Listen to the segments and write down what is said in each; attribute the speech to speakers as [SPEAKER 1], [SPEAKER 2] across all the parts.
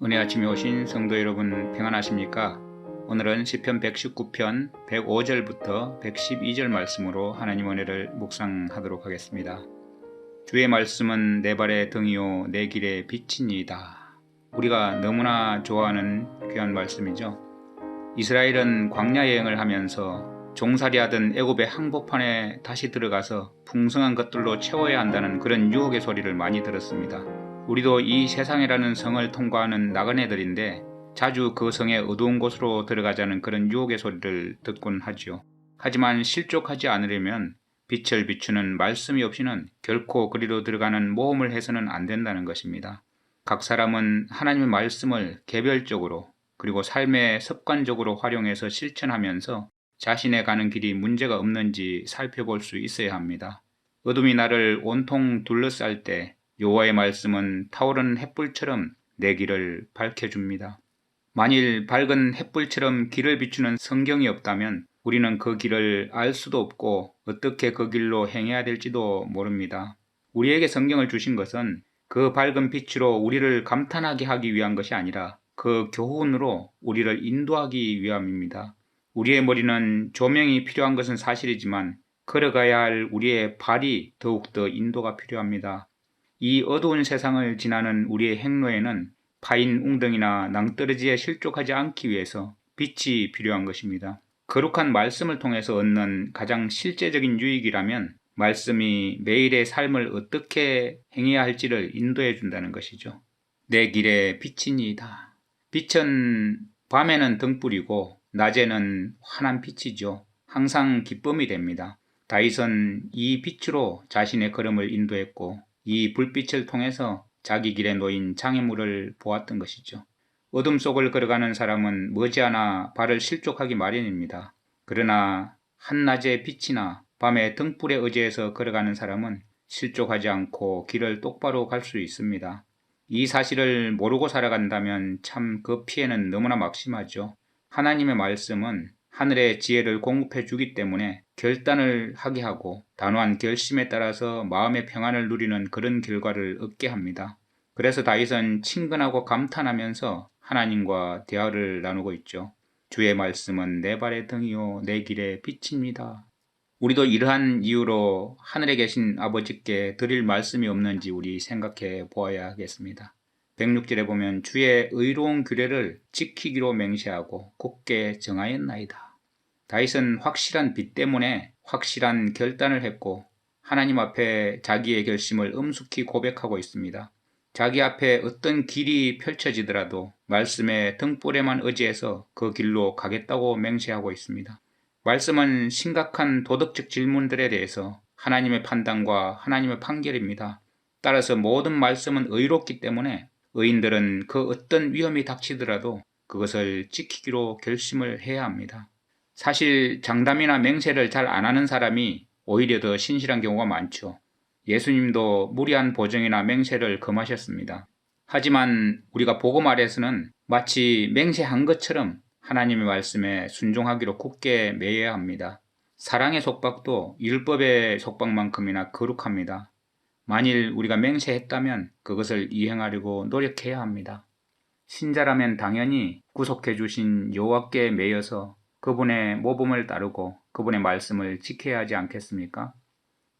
[SPEAKER 1] 은혜 아침에 오신 성도 여러분 평안하십니까? 오늘은 시편 119편 105절부터 112절 말씀으로 하나님 은혜를 묵상하도록 하겠습니다. 주의 말씀은 내 발의 등이요 내 길의 빛이니이다. 우리가 너무나 좋아하는 귀한 말씀이죠. 이스라엘은 광야 여행을 하면서 종살이하던 애굽의 항복판에 다시 들어가서 풍성한 것들로 채워야 한다는 그런 유혹의 소리를 많이 들었습니다. 우리도 이 세상이라는 성을 통과하는 나그네들인데 자주 그 성의 어두운 곳으로 들어가자는 그런 유혹의 소리를 듣곤 하지요. 하지만 실족하지 않으려면 빛을 비추는 말씀이 없이는 결코 그리로 들어가는 모험을 해서는 안 된다는 것입니다. 각 사람은 하나님의 말씀을 개별적으로 그리고 삶의 습관적으로 활용해서 실천하면서 자신의 가는 길이 문제가 없는지 살펴볼 수 있어야 합니다. 어둠이 나를 온통 둘러쌀 때 여호와의 말씀은 타오르는 햇불처럼 내 길을 밝혀줍니다. 만일 밝은 햇불처럼 길을 비추는 성경이 없다면 우리는 그 길을 알 수도 없고 어떻게 그 길로 행해야 될지도 모릅니다. 우리에게 성경을 주신 것은 그 밝은 빛으로 우리를 감탄하게 하기 위한 것이 아니라 그 교훈으로 우리를 인도하기 위함입니다. 우리의 머리는 조명이 필요한 것은 사실이지만 걸어가야 할 우리의 발이 더욱더 인도가 필요합니다. 이 어두운 세상을 지나는 우리의 행로에는 파인 웅덩이나 낭떠러지에 실족하지 않기 위해서 빛이 필요한 것입니다. 거룩한 말씀을 통해서 얻는 가장 실제적인 유익이라면 말씀이 매일의 삶을 어떻게 행해야 할지를 인도해 준다는 것이죠. 내 길에 빛이니이다. 빛은 밤에는 등불이고 낮에는 환한 빛이죠. 항상 기쁨이 됩니다. 다윗은 이 빛으로 자신의 걸음을 인도했고 이 불빛을 통해서 자기 길에 놓인 장애물을 보았던 것이죠. 어둠 속을 걸어가는 사람은 머지않아 발을 실족하기 마련입니다. 그러나 한낮의 빛이나 밤의 등불에 의지해서 걸어가는 사람은 실족하지 않고 길을 똑바로 갈 수 있습니다. 이 사실을 모르고 살아간다면 참 그 피해는 너무나 막심하죠. 하나님의 말씀은 하늘의 지혜를 공급해 주기 때문에 결단을 하게 하고 단호한 결심에 따라서 마음의 평안을 누리는 그런 결과를 얻게 합니다. 그래서 다윗은 친근하고 감탄하면서 하나님과 대화를 나누고 있죠. 주의 말씀은 내 발의 등이요 내 길의 빛입니다. 우리도 이러한 이유로 하늘에 계신 아버지께 드릴 말씀이 없는지 우리 생각해 보아야 하겠습니다. 106절에 보면 주의 의로운 규례를 지키기로 맹세하고 굳게 정하였나이다. 다윗은 확실한 빛 때문에 확실한 결단을 했고 하나님 앞에 자기의 결심을 엄숙히 고백하고 있습니다. 자기 앞에 어떤 길이 펼쳐지더라도 말씀의 등불에만 의지해서 그 길로 가겠다고 맹세하고 있습니다. 말씀은 심각한 도덕적 질문들에 대해서 하나님의 판단과 하나님의 판결입니다. 따라서 모든 말씀은 의롭기 때문에 의인들은 그 어떤 위험이 닥치더라도 그것을 지키기로 결심을 해야 합니다. 사실 장담이나 맹세를 잘 안 하는 사람이 오히려 더 신실한 경우가 많죠. 예수님도 무리한 보증이나 맹세를 금하셨습니다. 하지만 우리가 복음 아래서는 마치 맹세한 것처럼 하나님의 말씀에 순종하기로 굳게 매여야 합니다. 사랑의 속박도 율법의 속박만큼이나 거룩합니다. 만일 우리가 맹세했다면 그것을 이행하려고 노력해야 합니다. 신자라면 당연히 구속해 주신 여호와께 매여서 그분의 모범을 따르고 그분의 말씀을 지켜야 하지 않겠습니까?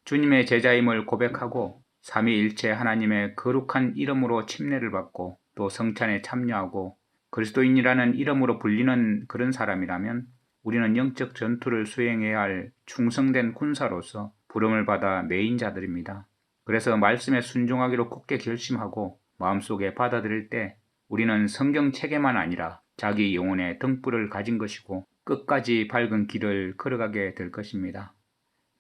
[SPEAKER 1] 주님의 제자임을 고백하고 삼위일체 하나님의 거룩한 이름으로 침례를 받고 또 성찬에 참여하고 그리스도인이라는 이름으로 불리는 그런 사람이라면 우리는 영적 전투를 수행해야 할 충성된 군사로서 부름을 받아 메인 자들입니다. 그래서 말씀에 순종하기로 굳게 결심하고 마음속에 받아들일 때 우리는 성경 체계만 아니라 자기 영혼의 등불을 가진 것이고 끝까지 밝은 길을 걸어가게 될 것입니다.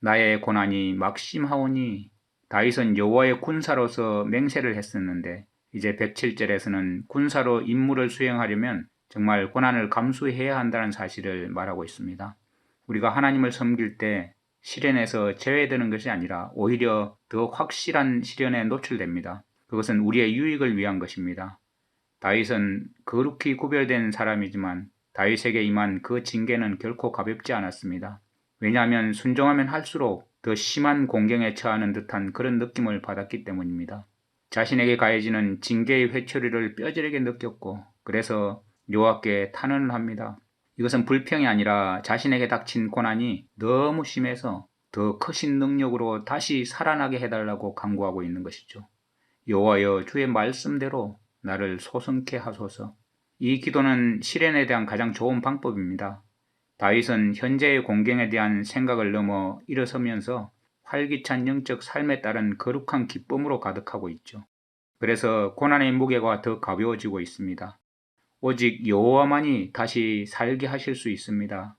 [SPEAKER 1] 나의 고난이 막심하오니 다윗은 여호와의 군사로서 맹세를 했었는데 이제 107절에서는 군사로 임무를 수행하려면 정말 고난을 감수해야 한다는 사실을 말하고 있습니다. 우리가 하나님을 섬길 때 시련에서 제외되는 것이 아니라 오히려 더 확실한 시련에 노출됩니다. 그것은 우리의 유익을 위한 것입니다. 다윗은 거룩히 구별된 사람이지만 다윗에게 임한 그 징계는 결코 가볍지 않았습니다. 왜냐하면 순종하면 할수록 더 심한 공경에 처하는 듯한 그런 느낌을 받았기 때문입니다. 자신에게 가해지는 징계의 회초리를 뼈저리게 느꼈고 그래서 여호와께 탄원을 합니다. 이것은 불평이 아니라 자신에게 닥친 고난이 너무 심해서 더 크신 능력으로 다시 살아나게 해달라고 간구하고 있는 것이죠. 여호와여 주의 말씀대로 나를 소성케 하소서. 이 기도는 실현에 대한 가장 좋은 방법입니다. 다윗은 현재의 공경에 대한 생각을 넘어 일어서면서 활기찬 영적 삶에 따른 거룩한 기쁨으로 가득하고 있죠. 그래서 고난의 무게가 더 가벼워지고 있습니다. 오직 여호와만이 다시 살게 하실 수 있습니다.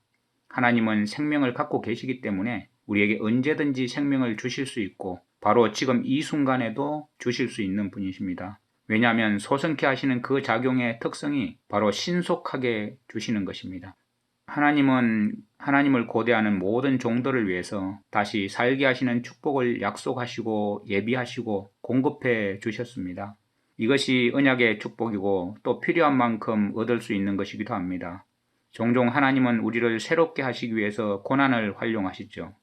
[SPEAKER 1] 하나님은 생명을 갖고 계시기 때문에 우리에게 언제든지 생명을 주실 수 있고 바로 지금 이 순간에도 주실 수 있는 분이십니다. 왜냐하면 소성케 하시는 그 작용의 특성이 바로 신속하게 주시는 것입니다. 하나님은 하나님을 고대하는 모든 종들을 위해서 다시 살게 하시는 축복을 약속하시고 예비하시고 공급해 주셨습니다. 이것이 언약의 축복이고 또 필요한 만큼 얻을 수 있는 것이기도 합니다. 종종 하나님은 우리를 새롭게 하시기 위해서 고난을 활용하시죠.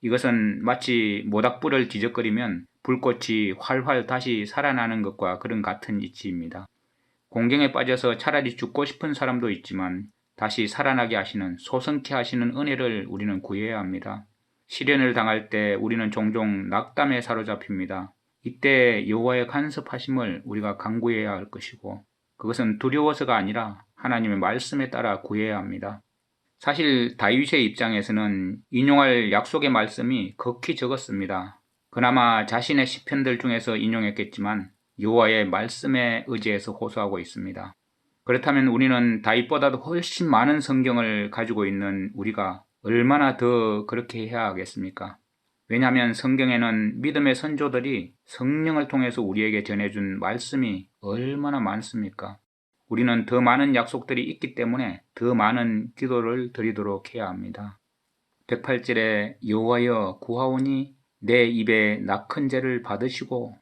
[SPEAKER 1] 이것은 마치 모닥불을 뒤적거리면 불꽃이 활활 다시 살아나는 것과 그런 같은 이치입니다. 공경에 빠져서 차라리 죽고 싶은 사람도 있지만 다시 살아나게 하시는 소성케 하시는 은혜를 우리는 구해야 합니다. 시련을 당할 때 우리는 종종 낙담에 사로잡힙니다. 이때 여호와의 간섭하심을 우리가 강구해야 할 것이고 그것은 두려워서가 아니라 하나님의 말씀에 따라 구해야 합니다. 사실 다윗의 입장에서는 인용할 약속의 말씀이 극히 적었습니다. 그나마 자신의 시편들 중에서 인용했겠지만 여호와의 말씀에 의지해서 호소하고 있습니다. 그렇다면 우리는 다윗보다도 훨씬 많은 성경을 가지고 있는 우리가 얼마나 더 그렇게 해야 하겠습니까? 왜냐하면 성경에는 믿음의 선조들이 성령을 통해서 우리에게 전해준 말씀이 얼마나 많습니까? 우리는 더 많은 약속들이 있기 때문에 더 많은 기도를 드리도록 해야 합니다. 108절에 여호와여 구하오니 내 입에 낙한 죄를 받으시고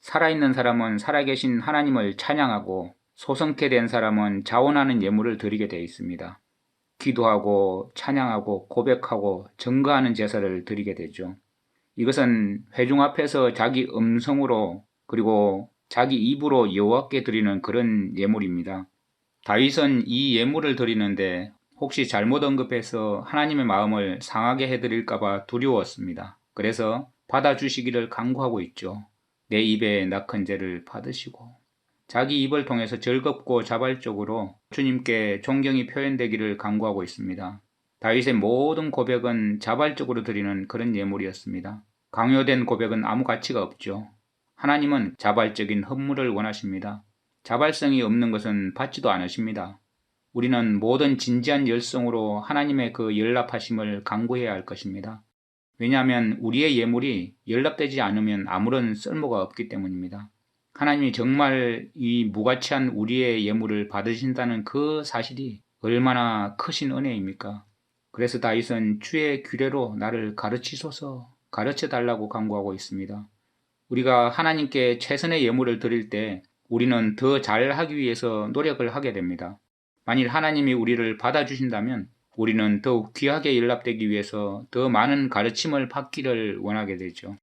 [SPEAKER 1] 살아있는 사람은 살아계신 하나님을 찬양하고 소성케 된 사람은 자원하는 예물을 드리게 되어 있습니다. 기도하고 찬양하고 고백하고 증거하는 제사를 드리게 되죠. 이것은 회중 앞에서 자기 음성으로 그리고 자기 입으로 여호와께 드리는 그런 예물입니다. 다윗은 이 예물을 드리는데 혹시 잘못 언급해서 하나님의 마음을 상하게 해드릴까봐 두려웠습니다. 그래서 받아주시기를 간구하고 있죠. 내 입에 낙한 죄를 받으시고 자기 입을 통해서 즐겁고 자발적으로 주님께 존경이 표현되기를 간구하고 있습니다. 다윗의 모든 고백은 자발적으로 드리는 그런 예물이었습니다. 강요된 고백은 아무 가치가 없죠. 하나님은 자발적인 헌물을 원하십니다. 자발성이 없는 것은 받지도 않으십니다. 우리는 모든 진지한 열성으로 하나님의 그 연락하심을 강구해야 할 것입니다. 왜냐하면 우리의 예물이 연락되지 않으면 아무런 쓸모가 없기 때문입니다. 하나님이 정말 이 무가치한 우리의 예물을 받으신다는 그 사실이 얼마나 크신 은혜입니까? 그래서 다윗은 주의 규례로 나를 가르치소서 가르쳐 달라고 간구하고 있습니다. 우리가 하나님께 최선의 예물을 드릴 때 우리는 더 잘하기 위해서 노력을 하게 됩니다. 만일 하나님이 우리를 받아주신다면 우리는 더욱 귀하게 연락되기 위해서 더 많은 가르침을 받기를 원하게 되죠.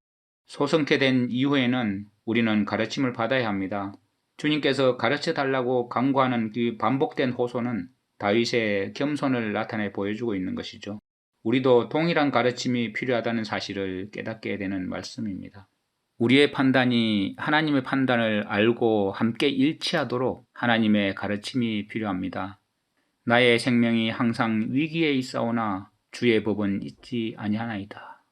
[SPEAKER 1] 소성케 된 이후에는 우리는 가르침을 받아야 합니다. 주님께서 가르쳐 달라고 강구하는 그 반복된 호소는 다윗의 겸손을 나타내 보여주고 있는 것이죠. 우리도 동일한 가르침이 필요하다는 사실을 깨닫게 되는 말씀입니다. 우리의 판단이 하나님의 판단을 알고 함께 일치하도록 하나님의 가르침이 필요합니다. 나의 생명이 항상 위기에 있사오나 주의 법은 잊지 아니하나이다.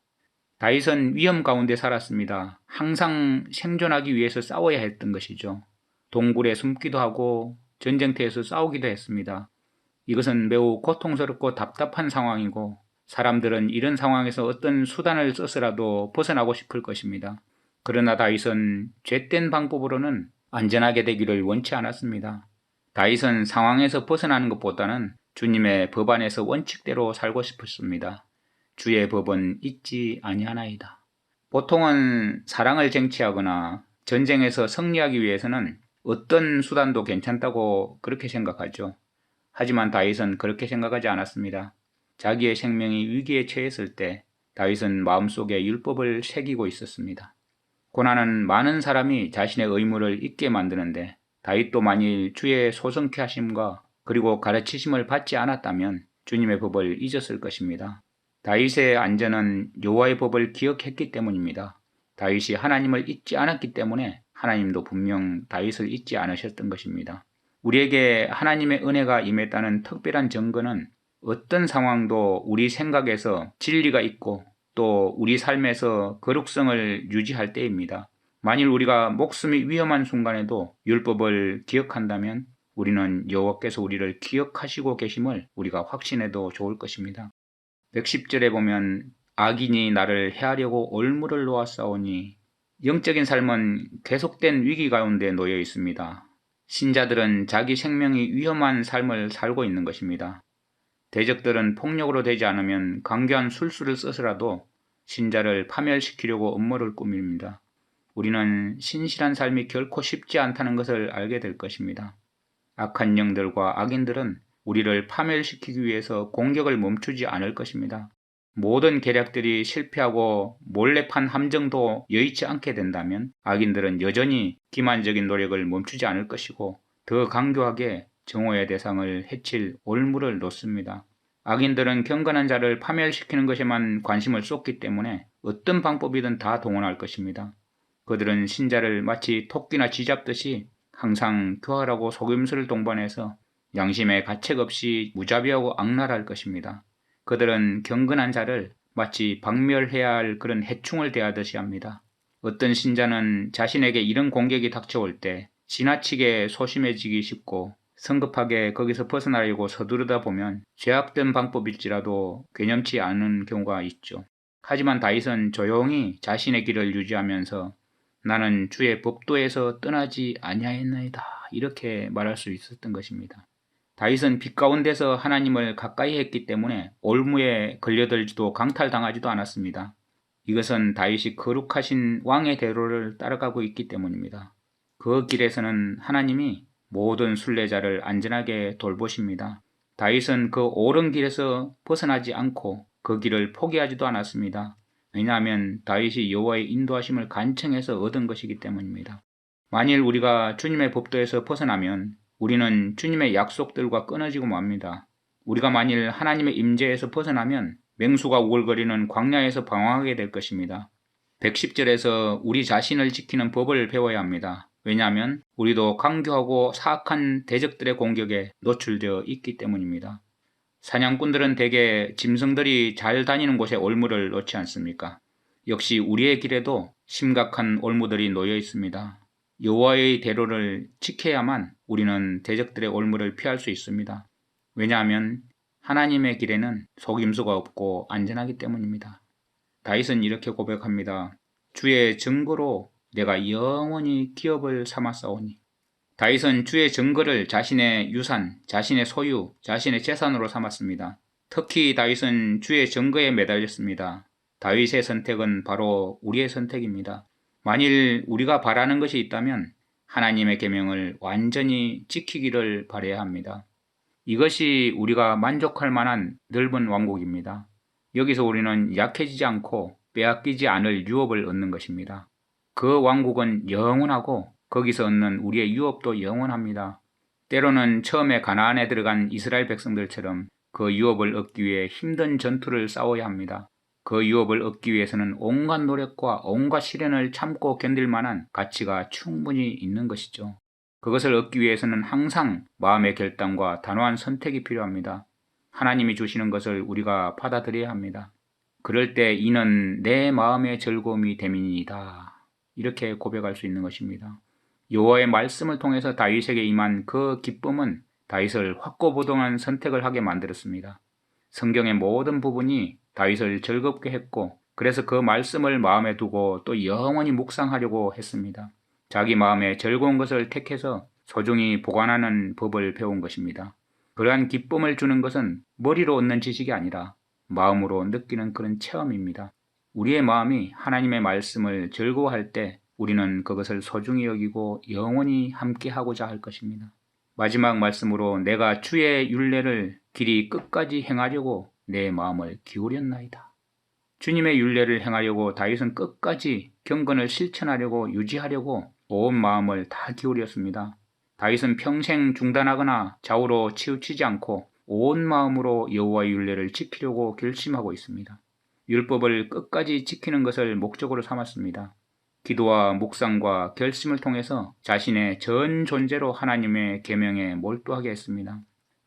[SPEAKER 1] 다윗은 위험 가운데 살았습니다. 항상 생존하기 위해서 싸워야 했던 것이죠. 동굴에 숨기도 하고 전쟁터에서 싸우기도 했습니다. 이것은 매우 고통스럽고 답답한 상황이고 사람들은 이런 상황에서 어떤 수단을 써서라도 벗어나고 싶을 것입니다. 그러나 다윗은 죄된 방법으로는 안전하게 되기를 원치 않았습니다. 다윗은 상황에서 벗어나는 것보다는 주님의 법 안에서 원칙대로 살고 싶었습니다. 주의 법은 잊지 아니하나이다. 보통은 사랑을 쟁취하거나 전쟁에서 승리하기 위해서는 어떤 수단도 괜찮다고 그렇게 생각하죠. 하지만 다윗은 그렇게 생각하지 않았습니다. 자기의 생명이 위기에 처했을 때 다윗은 마음속에 율법을 새기고 있었습니다. 고난은 많은 사람이 자신의 의무를 잊게 만드는데 다윗도 만일 주의 소성케 하심과 그리고 가르치심을 받지 않았다면 주님의 법을 잊었을 것입니다. 다윗의 안전은 여호와의 법을 기억했기 때문입니다. 다윗이 하나님을 잊지 않았기 때문에 하나님도 분명 다윗을 잊지 않으셨던 것입니다. 우리에게 하나님의 은혜가 임했다는 특별한 증거는 어떤 상황도 우리 생각에서 진리가 있고 또 우리 삶에서 거룩성을 유지할 때입니다. 만일 우리가 목숨이 위험한 순간에도 율법을 기억한다면 우리는 여호와께서 우리를 기억하시고 계심을 우리가 확신해도 좋을 것입니다. 110절에 보면 악인이 나를 해하려고 올무를 놓았사오니 영적인 삶은 계속된 위기 가운데 놓여 있습니다. 신자들은 자기 생명이 위험한 삶을 살고 있는 것입니다. 대적들은 폭력으로 되지 않으면 강교한 술수를 써서라도 신자를 파멸시키려고 음모를 꾸밉니다. 우리는 신실한 삶이 결코 쉽지 않다는 것을 알게 될 것입니다. 악한 영들과 악인들은 우리를 파멸시키기 위해서 공격을 멈추지 않을 것입니다. 모든 계략들이 실패하고 몰래판 함정도 여의치 않게 된다면 악인들은 여전히 기만적인 노력을 멈추지 않을 것이고 더 강교하게 정오의 대상을 해칠 올무를 놓습니다. 악인들은 경건한 자를 파멸시키는 것에만 관심을 쏟기 때문에 어떤 방법이든 다 동원할 것입니다. 그들은 신자를 마치 토끼나 쥐잡듯이 항상 교활하고 속임수를 동반해서 양심에 가책 없이 무자비하고 악랄할 것입니다. 그들은 경건한 자를 마치 박멸해야 할 그런 해충을 대하듯이 합니다. 어떤 신자는 자신에게 이런 공격이 닥쳐올 때 지나치게 소심해지기 쉽고 성급하게 거기서 벗어나려고 서두르다 보면 죄악된 방법일지라도 괴념치 않은 경우가 있죠. 하지만 다윗은 조용히 자신의 길을 유지하면서 나는 주의 법도에서 떠나지 아니하였나이다 이렇게 말할 수 있었던 것입니다. 다윗은 빛 가운데서 하나님을 가까이 했기 때문에 올무에 걸려들지도 강탈당하지도 않았습니다. 이것은 다윗이 거룩하신 왕의 대로를 따라가고 있기 때문입니다. 그 길에서는 하나님이 모든 순례자를 안전하게 돌보십니다. 다윗은 그 옳은 길에서 벗어나지 않고 그 길을 포기하지도 않았습니다. 왜냐하면 다윗이 여호와의 인도하심을 간청해서 얻은 것이기 때문입니다. 만일 우리가 주님의 법도에서 벗어나면 우리는 주님의 약속들과 끊어지고 맙니다. 우리가 만일 하나님의 임재에서 벗어나면 맹수가 우글거리는 광야에서 방황하게 될 것입니다. 110절에서 우리 자신을 지키는 법을 배워야 합니다. 왜냐하면 우리도 강교하고 사악한 대적들의 공격에 노출되어 있기 때문입니다. 사냥꾼들은 대개 짐승들이 잘 다니는 곳에 올무를 놓지 않습니까? 역시 우리의 길에도 심각한 올무들이 놓여 있습니다. 여호와의 대로를 지켜야만 우리는 대적들의 올무를 피할 수 있습니다. 왜냐하면 하나님의 길에는 속임수가 없고 안전하기 때문입니다. 다윗은 이렇게 고백합니다. 주의 증거로 내가 영원히 기업을 삼았사오니 다윗은 주의 증거를 자신의 유산, 자신의 소유, 자신의 재산으로 삼았습니다. 특히 다윗은 주의 증거에 매달렸습니다. 다윗의 선택은 바로 우리의 선택입니다. 만일 우리가 바라는 것이 있다면 하나님의 계명을 완전히 지키기를 바라야 합니다. 이것이 우리가 만족할 만한 넓은 왕국입니다. 여기서 우리는 약해지지 않고 빼앗기지 않을 유업을 얻는 것입니다. 그 왕국은 영원하고 거기서 얻는 우리의 유업도 영원합니다. 때로는 처음에 가나안에 들어간 이스라엘 백성들처럼 그 유업을 얻기 위해 힘든 전투를 싸워야 합니다. 그 유업을 얻기 위해서는 온갖 노력과 온갖 시련을 참고 견딜 만한 가치가 충분히 있는 것이죠. 그것을 얻기 위해서는 항상 마음의 결단과 단호한 선택이 필요합니다. 하나님이 주시는 것을 우리가 받아들여야 합니다. 그럴 때 이는 내 마음의 즐거움이 됨이니이다. 이렇게 고백할 수 있는 것입니다. 여호와의 말씀을 통해서 다윗에게 임한 그 기쁨은 다윗을 확고부동한 선택을 하게 만들었습니다. 성경의 모든 부분이 다윗을 즐겁게 했고 그래서 그 말씀을 마음에 두고 또 영원히 묵상하려고 했습니다. 자기 마음에 즐거운 것을 택해서 소중히 보관하는 법을 배운 것입니다. 그러한 기쁨을 주는 것은 머리로 얻는 지식이 아니라 마음으로 느끼는 그런 체험입니다. 우리의 마음이 하나님의 말씀을 즐거워할 때 우리는 그것을 소중히 여기고 영원히 함께 하고자 할 것입니다. 마지막 말씀으로 내가 주의 윤례를 길이 끝까지 행하려고 내 마음을 기울였나이다. 주님의 윤례를 행하려고 다윗은 끝까지 경건을 실천하려고 유지하려고 온 마음을 다 기울였습니다. 다윗은 평생 중단하거나 좌우로 치우치지 않고 온 마음으로 여호와의 윤례를 지키려고 결심하고 있습니다. 율법을 끝까지 지키는 것을 목적으로 삼았습니다. 기도와 묵상과 결심을 통해서 자신의 전 존재로 하나님의 계명에 몰두하게 했습니다.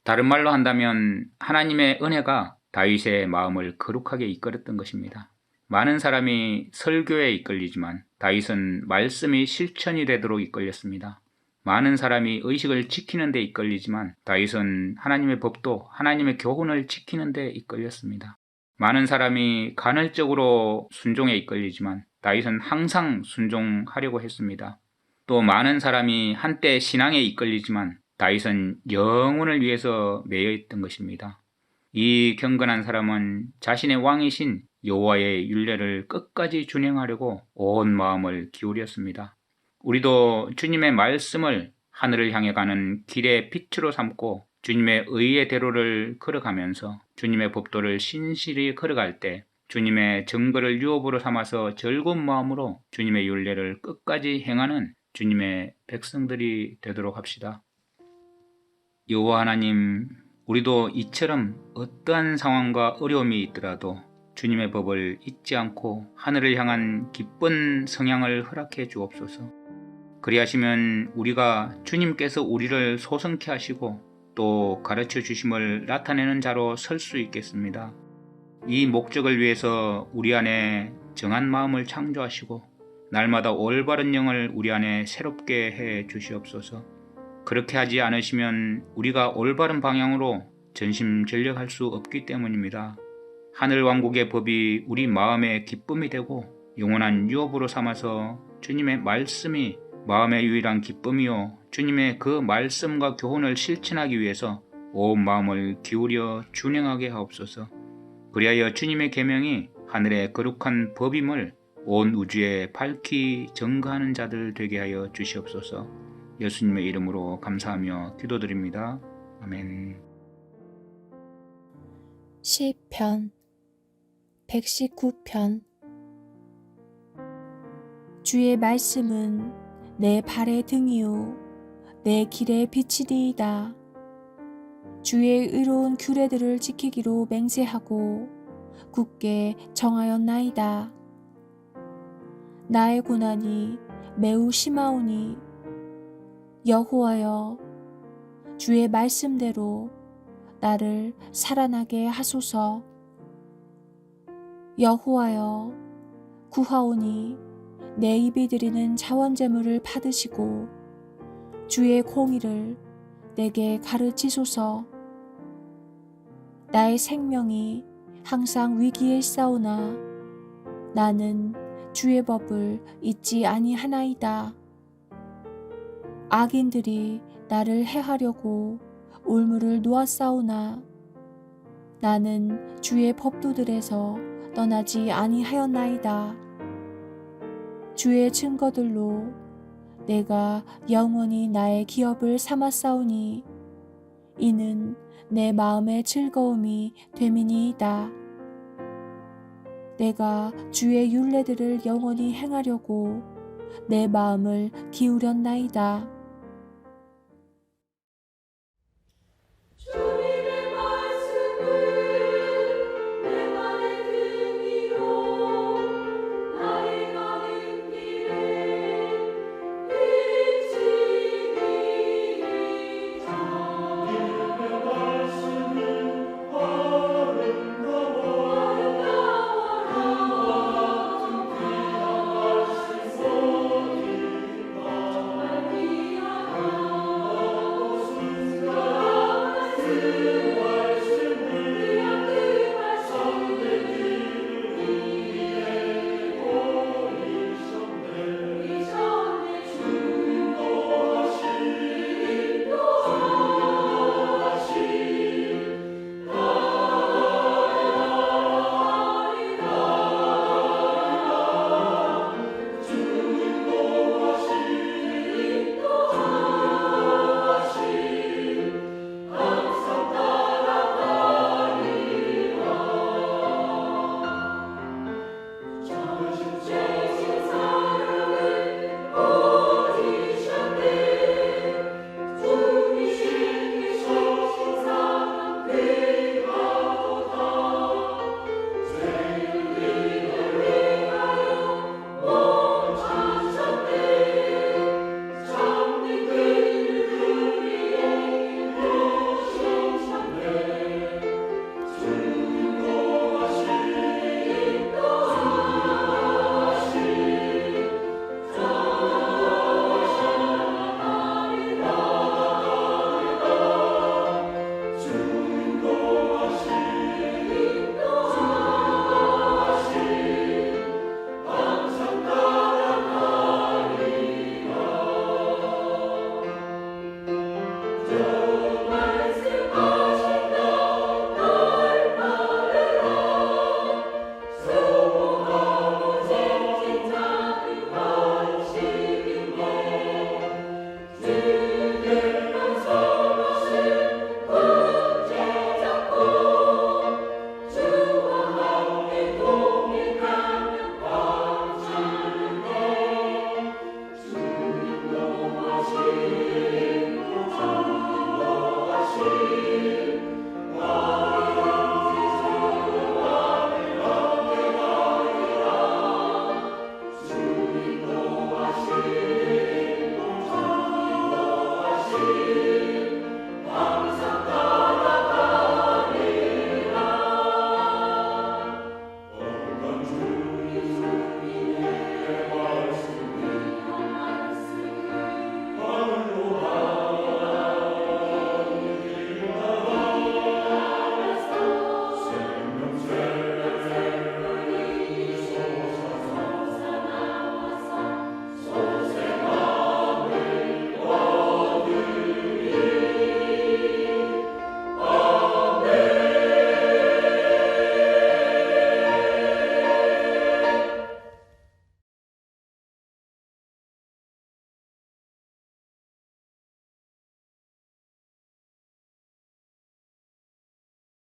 [SPEAKER 1] 다른 말로 한다면 하나님의 은혜가 다윗의 마음을 거룩하게 이끌었던 것입니다. 많은 사람이 설교에 이끌리지만 다윗은 말씀이 실천이 되도록 이끌렸습니다. 많은 사람이 의식을 지키는 데 이끌리지만 다윗은 하나님의 법도 하나님의 교훈을 지키는 데 이끌렸습니다. 많은 사람이 간헐적으로 순종에 이끌리지만 다윗은 항상 순종하려고 했습니다. 또 많은 사람이 한때 신앙에 이끌리지만 다윗은 영혼을 위해서 매여 있던 것입니다. 이 경건한 사람은 자신의 왕이신 여호와의 윤례를 끝까지 준행하려고 온 마음을 기울였습니다. 우리도 주님의 말씀을 하늘을 향해 가는 길의 빛으로 삼고 주님의 의의 대로를 걸어가면서 주님의 법도를 신실히 걸어갈 때 주님의 증거를 유업으로 삼아서 즐거운 마음으로 주님의 윤례를 끝까지 행하는 주님의 백성들이 되도록 합시다. 여호와 하나님, 우리도 이처럼 어떠한 상황과 어려움이 있더라도 주님의 법을 잊지 않고 하늘을 향한 기쁜 성향을 허락해 주옵소서. 그리하시면 우리가 주님께서 우리를 소성케 하시고 또 가르쳐 주심을 나타내는 자로 설 수 있겠습니다. 이 목적을 위해서 우리 안에 정한 마음을 창조하시고 날마다 올바른 영을 우리 안에 새롭게 해 주시옵소서. 그렇게 하지 않으시면 우리가 올바른 방향으로 전심전력할 수 없기 때문입니다. 하늘 왕국의 법이 우리 마음의 기쁨이 되고 영원한 유업으로 삼아서 주님의 말씀이 마음의 유일한 기쁨이요 주님의 그 말씀과 교훈을 실천하기 위해서 온 마음을 기울여 준행하게 하옵소서. 그리하여 주님의 계명이 하늘의 거룩한 법임을 온 우주에 밝히 증거하는 자들 되게 하여 주시옵소서. 예수님의 이름으로 감사하며 기도드립니다. 아멘.
[SPEAKER 2] 시편 119편 주의 말씀은 내 발의 등이요 내 길의 빛이리이다. 주의 의로운 규례들을 지키기로 맹세하고 굳게 정하였나이다. 나의 고난이 매우 심하오니 여호와여 주의 말씀대로 나를 살아나게 하소서. 여호와여 구하오니 내 입이 드리는 자원 제물을 받으시고 주의 공의를 내게 가르치소서. 나의 생명이 항상 위기에 있사오나 나는 주의 법을 잊지 아니하나이다. 악인들이 나를 해하려고 올무를 놓았사오나 나는 주의 법도들에서 떠나지 아니하였나이다. 주의 증거들로 내가 영원히 나의 기업을 삼았사오니 이는 내 마음의 즐거움이 되미니이다. 내가 주의 윤례들을 영원히 행하려고 내 마음을 기울였나이다.